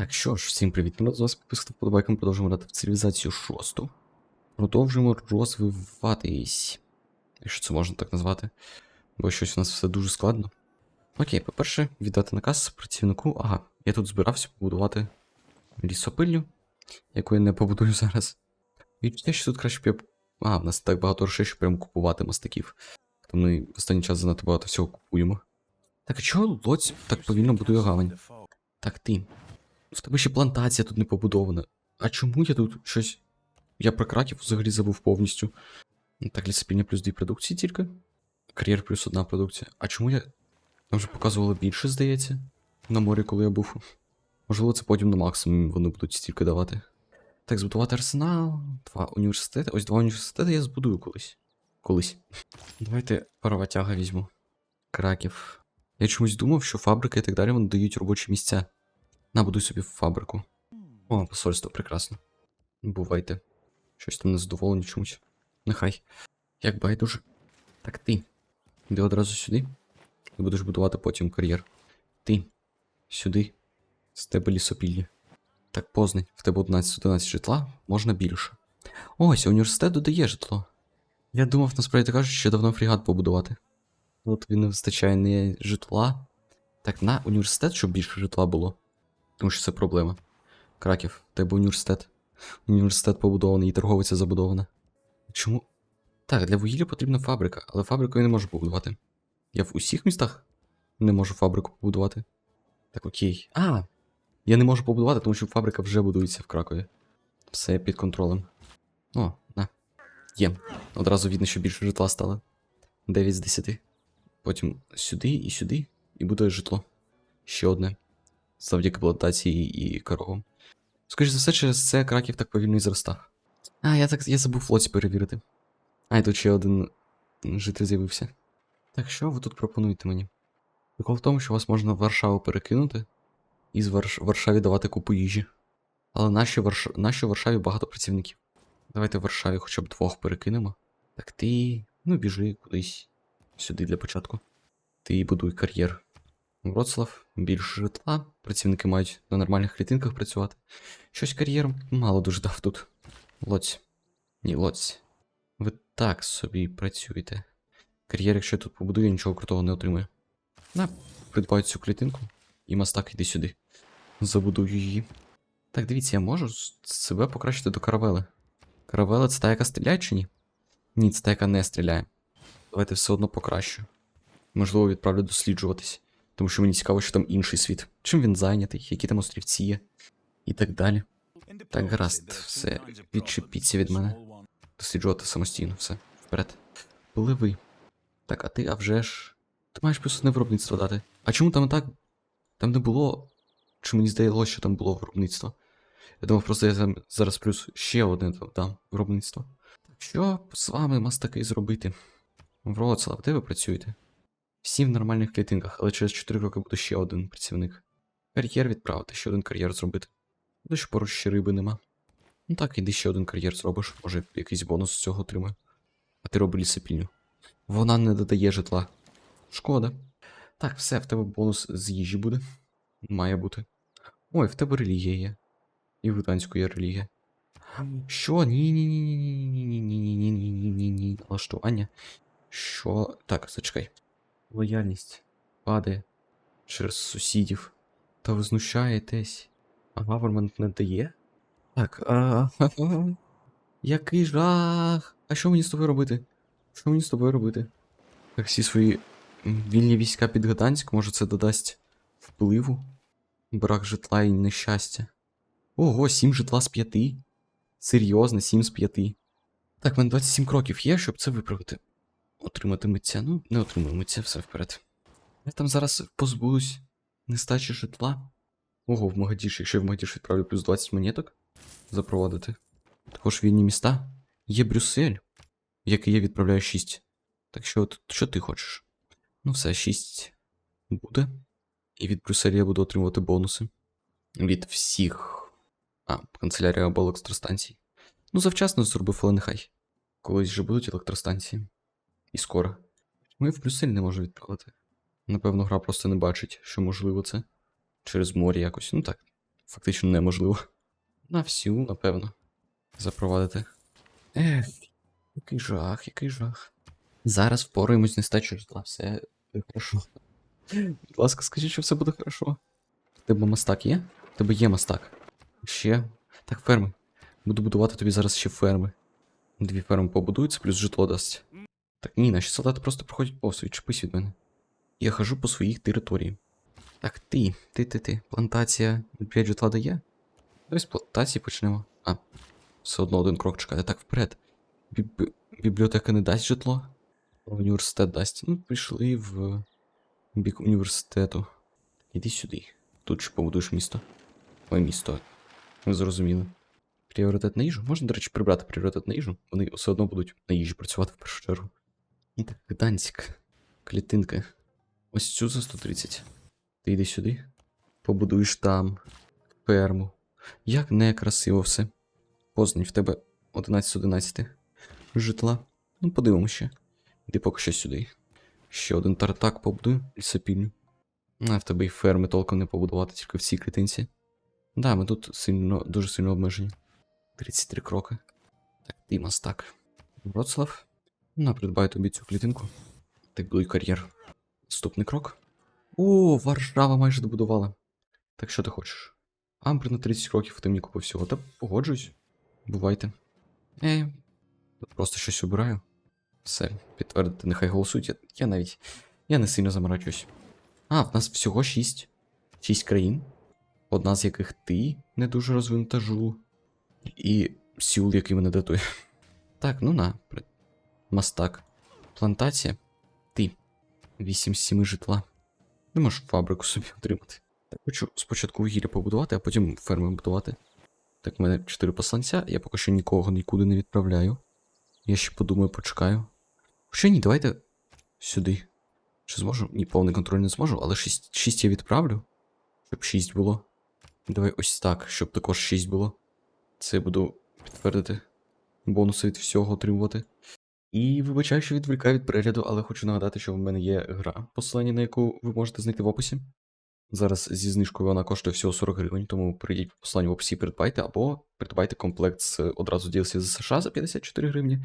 Так, що ж, всім привіт. Ми з вас підписати вподобайком продовжуємо грати в цивілізацію 6. Продовжуємо розвиватись. Якщо це можна так назвати. Бо щось у нас все дуже складно. Окей, по-перше, віддати наказ працівнику. Ага, я тут збирався побудувати лісопильню, яку я не побудую зараз. Відчуття, що тут краще б я. А, в нас так багато грошей, що прямо купувати мастаків. То ми останній час занадто багато всього купуємо. Так, а чого лоць так повільно будує гавань? Так, ти. В тебе ще плантація тут не побудована. А чому я тут щось. Я про краків взагалі забув повністю. Ну, Так, лісопільня плюс дві продукції тільки. Кар'єр плюс одна продукція. А чому я. Там вже показувало більше, здається. На морі, коли я був. Можливо, це потім на максимум вони будуть стільки давати. Так, збудувати арсенал, два університети. Ось два університети я збудую колись. Колись. Давайте пароватяга візьму. Краків. Я чомусь думав, що фабрики і так далі вони дають робочі місця. Набудуй собі фабрику. О, посольство, прекрасно. Бувайте. Щось там незадоволені чомусь. Нехай. Як байдуже. Так ти. Іди одразу сюди. І будеш будувати потім кар'єр. Ти. Сюди. З тебе лісопілля. Так познай, в тебе 11-11 житла, можна більше. Ось, університет додає житло. Я думав, насправді кажучи, що давно фрігат побудувати. От він не вистачає не житла. Так, на університет, щоб більше житла було. Тому що це проблема. Краків, тебе університет. Університет побудований і торговиця забудована. Чому? Так, для вугілля потрібна фабрика, але фабрику я не можу побудувати. Я в усіх містах не можу фабрику побудувати. Так, окей. А! Я не можу побудувати, тому що фабрика вже будується в Кракові. Все під контролем. О, на. Є. Одразу видно, що більше житла стало. 9 з 10. Потім сюди і сюди, і буде житло. Ще одне. Завдяки плантації і коровам. Скоріше за все, через це краків так повільно і зростав. А, я так я забув флоті перевірити. А, і тут ще один житель з'явився. Так що ви тут пропонуєте мені? Прикол в тому, що вас можна в Варшаву перекинути і з Варш... Варшаві давати купу їжі. Але наші Варш... наші Варшаві багато працівників. Давайте в Варшаві хоча б двох перекинемо. Так ти. Ну, біжи кудись. Сюди для початку. Ти будуй кар'єр. Вроцлав, більше житла, працівники мають на нормальних клітинках працювати. Щось кар'єр мало дуже дав тут. Лоць. Ні, лоць. Ви так собі працюєте. Кар'єр, якщо я тут побудую, я нічого крутого не отримую. На, придбаю цю клітинку. І мастак іди сюди. Забудую її. Так, дивіться, я можу себе покращити до каравели. Каравела це та, яка стріляє чи ні? Ні, це та, яка не стріляє. Давайте все одно покращу. Можливо, відправлю досліджуватись. Тому що мені цікаво, що там інший світ. Чим він зайнятий, які там острівці є. І так далі. Так, гаразд, все, відчепіться від мене. Досліджувати самостійно, все. Вперед. Пливи. Так, а ти, а вже ж. Ти маєш плюс одне виробництво дати. А чому там так? Там не було. Чи мені здалося, що там було виробництво? Я думав, просто я зараз плюс ще одне дам виробництво. Що з вами мастаки зробити? Вроцлав, де ви працюєте? Всі в нормальних клітинках, але через 4 роки буде ще один працівник. Кар'єр відправити, ще один кар'єр зробити. Буде що поруч ще риби нема. Ну так, іди ще один кар'єр зробиш, може якийсь бонус з цього отримаю. А ти роби лісопільню. Вона не додає житла. Шкода. Так, все, в тебе бонус з їжі буде. Має бути. Ой, в тебе релігія є. І в Гданську є релігія. Що? Ні, ні, ні, ні, ні, ні, ні, ні, ні, ні, ні, ні, ні. Налаштування. Що? Так, зачекай. Лояльність падає через сусідів. Та ви знущаєтесь. А гавермент не дає? Так, а. Який жах! А що мені з тобою робити? Що мені з тобою робити? Так, всі свої вільні війська під Гданськ, може це додасть впливу? Брак житла і нещастя. Ого, 7 житла з 5. Серйозно, 7 з 5. Так, в мене 27 кроків є, щоб це виправити. Отримати митця. Ну, не отримую митця, все вперед. Я там зараз позбулюсь нестачі житла. Ого, в Магадіш, якщо я в Магадіш відправлю плюс 20 монеток запровадити. Також вільні міста. Є Брюссель, який я відправляю 6. Так що, от, що ти хочеш? Ну все, 6 буде. І від Брюсселя я буду отримувати бонуси. Від всіх. А, канцелярія або електростанцій. Ну, завчасно зробив, але нехай. Колись же будуть електростанції. І скоро. Ми в Брюссель не можу відправити. Напевно, гра просто не бачить, що можливо це. Через море якось. Ну так. фактично неможливо. На всю, напевно, запровадити. Ех, який жах, який жах. Зараз впораємось з нестачею житла, все хорошо. Будь ласка, скажіть, що все буде хорошо. В тебе мастак є? Тебе є мастак. Ще. Так, ферми. Буду будувати тобі зараз ще ферми. Дві ферми побудуються, плюс житло дасть. Так ні, наші солдати просто проходять повз, відчепись від мене. Я хожу по своїх території. Так, ти, ти, ти, ти. Плантація 5 житла дає? Давай з плантації почнемо. А, все одно один крок чекати. Так, вперед. Біб... Бібліотека не дасть житло. Університет дасть. Ну, пішли в бік університету. Іди сюди. Тут ж побудуєш місто. Ой, місто. Ви зрозуміли. Пріоритет на їжу? Можна, до речі, прибрати пріоритет на їжу. Вони все одно будуть на їжі працювати в першу чергу. І так, Гданськ. Клітинка. Ось цю за 130. Ти йди сюди. Побудуєш там ферму. Як некрасиво все. Познань в тебе 11 з 11 житла. Ну, подивимося ще. Іди поки що сюди. Ще один тартак побудую, лісопільню. А в тебе і ферми толком не побудувати, тільки в цій клітинці. Да, ми тут сильно, дуже сильно обмежені. 33 кроки. Так, ти мастак. Вроцлав. На, придбаю тобі цю клітинку. Так будуй кар'єр. Наступний крок. О, Варшава майже добудувала. Так що ти хочеш? Амбр на 30 років ти мені купив всього. Та погоджуюсь. Бувайте. Е, просто щось обираю. Все, підтвердити, нехай голосують. Я, я навіть. Я не сильно заморачуюсь. А, в нас всього 6. 6 країн. Одна з яких ти не дуже розвинута жу. І Сіул, який мене датує. Так, ну на. Мастак. Плантація. Ти. 8 з 7 житла. Не можеш фабрику собі отримати. Так, хочу спочатку вугілля побудувати, а потім ферми будувати. Так, в мене 4 посланця, я поки що нікого нікуди не відправляю. Я ще подумаю, почекаю. Хоча ні, давайте сюди. Чи зможу? Ні, повний контроль не зможу, але 6, 6 я відправлю. Щоб 6 було. Давай ось так, щоб також 6 було. Це я буду підтвердити. Бонуси від всього отримувати. І вибачаю, що відволікаю від перегляду, але хочу нагадати, що в мене є гра, посилання на яку ви можете знайти в описі. Зараз зі знижкою вона коштує всього 40 гривень, тому перейдіть по посиланню в описі придбайте, або придбайте комплект з одразу DLC з США за 54 гривні.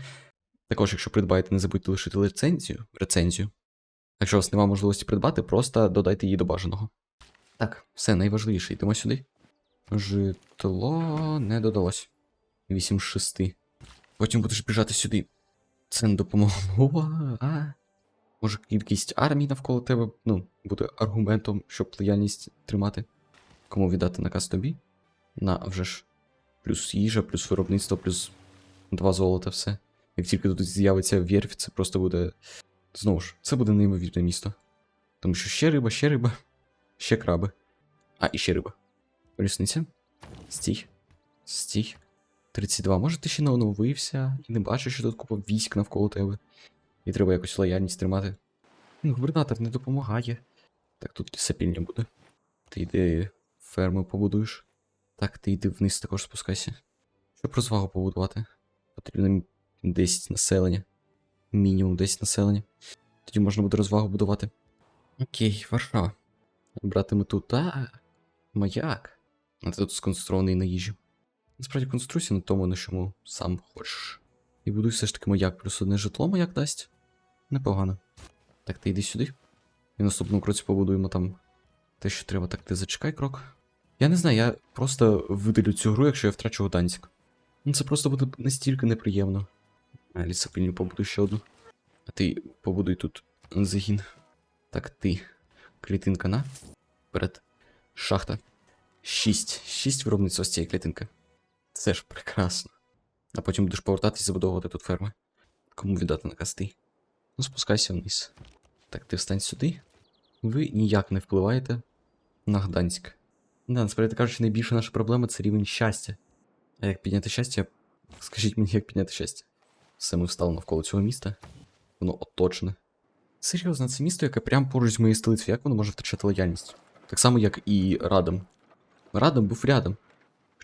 Також, якщо придбаєте, не забудьте лишити рецензію. рецензію. Якщо у вас немає можливості придбати, просто додайте її до бажаного. Так, все найважливіше, йдемо сюди. Житло не додалось. 8 з 6. Потім будеш біжати сюди. Це не допомогло. А? Може, кількість армій навколо тебе ну, буде аргументом, щоб лояльність тримати. Кому віддати наказ тобі? На, вже ж. Плюс їжа, плюс виробництво, плюс два золота, все. Як тільки тут з'явиться вірф, це просто буде. Знову ж, це буде неймовірне місто. Тому що ще риба, ще риба, ще краби. А, і ще риба. Рісниця. Стій. Стій. 32. Може, ти ще не оновився і не бачиш, що тут купа військ навколо тебе. І треба якось лояльність тримати. Ну, Губернатор не допомагає. Так, тут лісопільня буде. Ти йди ферму побудуєш. Так, ти йди вниз також спускайся. Щоб розвагу побудувати. Потрібно 10 населення. Мінімум 10 населення. Тоді можна буде розвагу будувати. Окей, Варшава. Брати мету та. Маяк. А ти тут сконструований на їжі. Насправді конструкція на тому, на чому сам хочеш. І будуй все ж таки маяк, плюс одне житло маяк дасть. Непогано. Так, ти йди сюди. І наступному кроці побудуємо там те, що треба. Так, ти зачекай крок. Я не знаю, я просто видалю цю гру, якщо я втрачу Гданськ. Ну це просто буде настільки неприємно. А, лісопильню побудуй ще одну. А ти побудуй тут загін. Так, ти. Клітинка на. Вперед. Шахта. Шість. Шість виробництва з цієї клітинки. Це ж прекрасно. А потім будеш повертатись і забудовувати тут ферми. Кому віддати наказ ти? Ну, спускайся вниз. Так, ти встань сюди. Ви ніяк не впливаєте на Гданськ. Да, насправді кажучи, найбільша наша проблема це рівень щастя. А як підняти щастя? Скажіть мені, як підняти щастя? Все ми встали навколо цього міста. Воно оточене. Серйозно, це місто, яке прямо поруч з моєю столицею, як воно може втрачати лояльність? Так само, як і Радом. Радом був рядом.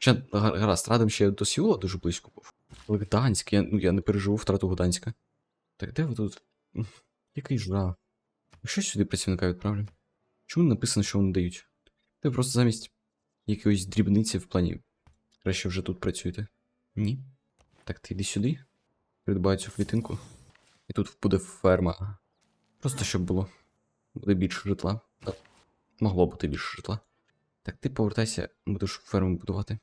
Хоча гаразд, Радом ще до Сіула дуже близько був. Але Гданськ, я, ну, я не переживу втрату Гданська. Так де ви тут? Який жра? Що сюди працівника відправлю? Чому написано, що вони дають? Ти просто замість якоїсь дрібниці в плані. Краще вже тут працюєте. Ні. Так, ти йди сюди. Придбай цю клітинку. І тут буде ферма. Просто щоб було. Буде більше житла. Могло бути більше житла. Так, ти повертайся, будеш ферму будувати.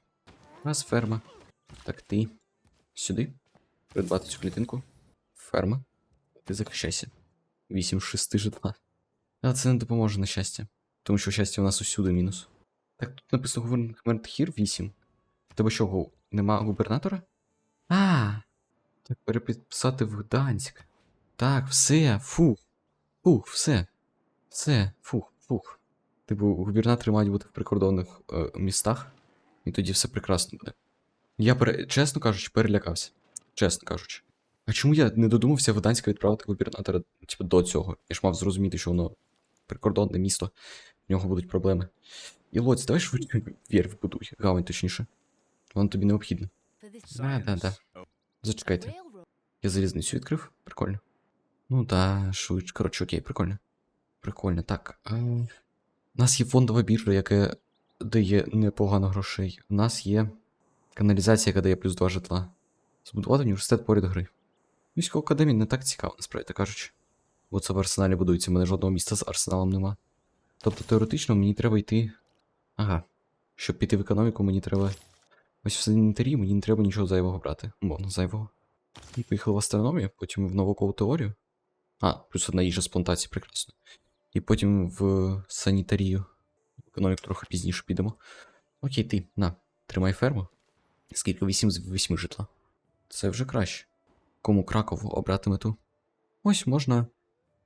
Раз ферма. Так, ти сюди. Придбати цю клітинку. Ферма. Ти захищайся. 8 з 6 житла. Але це не допоможе на щастя. Тому що щастя у нас усюди мінус. Так, тут написано губернатор Хір 8. В Тебе що, нема губернатора? А. Так, переписати в Гданськ. Так, все, фух. Фух, все. Все, фух, фух. Типу, губернатори мають бути в прикордонних е, містах, і тоді все прекрасно буде. Я пере... чесно кажучи, перелякався. Чесно кажучи. А чому я не додумався в Гданська відправити губернатора, типу, до цього? Я ж мав зрозуміти, що воно прикордонне місто, в нього будуть проблеми. І Лоць, давай швидше вір вбудуй, гавань точніше. Воно тобі необхідно. Да, да, да. Зачекайте. Я залізницю відкрив? Прикольно. Ну да, швидше. Коротше, окей, прикольно. Прикольно, так. А... У нас є фондова біржа, яка дає непогано грошей. У нас є каналізація, яка дає плюс 2 житла. Збудувати університет поряд гри. Військова академія не так цікаво, насправді кажучи. Бо це в арсеналі будується, в мене жодного міста з арсеналом нема. Тобто теоретично мені треба йти. Ага. Щоб піти в економіку, мені треба. Ось в санітарії мені не треба нічого зайвого брати. Мовно, зайвого. І поїхали в астрономію, потім в наукову теорію. А, плюс одна їжа з плантації, прекрасно. І потім в санітарію. Економіку трохи пізніше підемо. Окей, ти, на, тримай ферму. Скільки? 8 з 8 житла. Це вже краще. Кому Кракову обрати мету? Ось можна.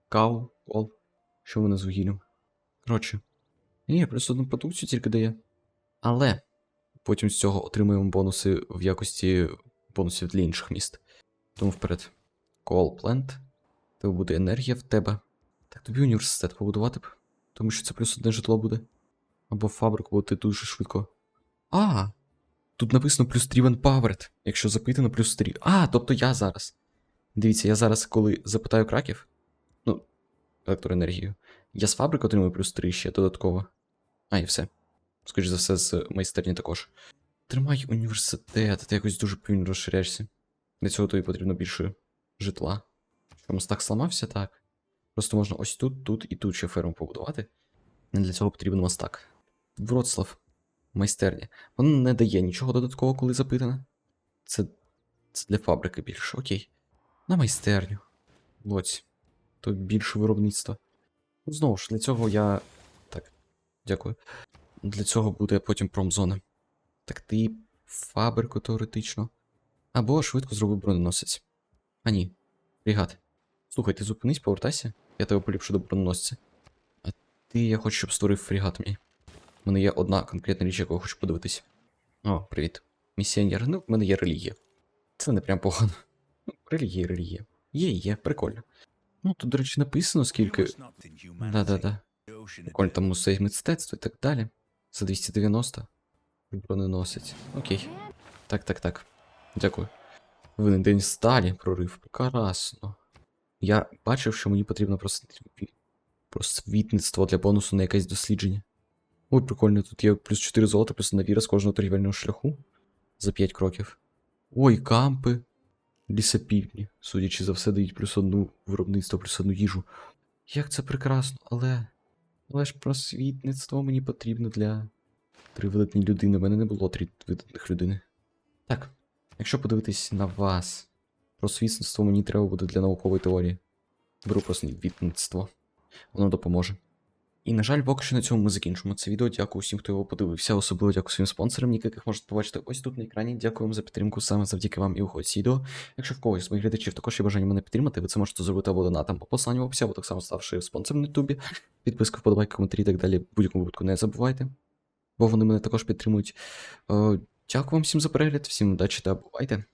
Каву, кол. Що вони з вугіллям? Коротше. Ні, просто одну продукцію тільки дає. Але потім з цього отримуємо бонуси в якості бонусів для інших міст. Тому вперед. Coal Plant. Тебе буде енергія в тебе. Так тобі університет побудувати б. Тому що це плюс одне житло буде. Або фабрику, бо ти дуже швидко. А! Тут написано плюс 3 Powered, якщо запитано плюс 3. А, тобто я зараз. Дивіться, я зараз, коли запитаю краків, ну, електроенергію, я з фабрики отримую плюс 3 ще додатково. А, і все. Скоріше за все, з майстерні також. Тримай університет, ти якось дуже повільно розширяєшся. Для цього тобі потрібно більше житла. Що мостак сламався, так. Просто можна ось тут, тут і тут ще ферму побудувати. Для цього потрібен мостак. Вроцлав. Майстерня. Воно не дає нічого додаткового, коли запитане. Це. Це для фабрики більше, окей. На майстерню. Лоць. То більше виробництва. Ну, знову ж, для цього я. Так. Дякую. Для цього буде потім промзона. Так ти фабрику теоретично. Або швидко зроби броненосець. А ні. Фрігат. Слухай, ти зупинись, повертайся. Я тебе поліпшу до броненосця. А ти я хочу, щоб створив фрігат мій. У мене є одна конкретна річ, яку я хочу подивитись. О, привіт. Місіонер. Ну, в мене є релігія. Це не прям погано. Ну, релігія, релігія. Є, є, прикольно. Ну, тут, до речі, написано, скільки. Да-да-да. Прикольно, там музей мистецтва і так далі. За 290. Броненосець. Окей. Так, так, так. Дякую. Винен день сталі, прорив. Прекрасно. Я бачив, що мені потрібно просвіт- просвітництво для бонусу на якесь дослідження. Ой, прикольно, тут є плюс 4 золота, плюс навіра з кожного торгівельного шляху за 5 кроків. Ой, кампи. Лісопільні. Судячи за все, дають плюс одну виробництво, плюс одну їжу. Як це прекрасно, але. Але ж просвітництво мені потрібно для три видатні людини. У мене не було три видатних людини. Так, якщо подивитись на вас, просвітництво мені треба буде для наукової теорії. Беру просвітництво. Воно допоможе. І, на жаль, поки що на цьому ми закінчимо це відео. Дякую всім, хто його подивився. Особливо дякую своїм спонсорам, яких можете побачити ось тут на екрані. Дякую вам за підтримку саме завдяки вам і уходь відео. Якщо в когось з моїх глядачів також є бажання мене підтримати, ви це можете зробити або донатом по посланню в описі, або так само ставши спонсором на Ютубі. Підписка, вподобайки, коментарі і так далі. Будь-якому випадку не забувайте. Бо вони мене також підтримують. Е, Дякую вам всім за перегляд, всім удачі та бувайте.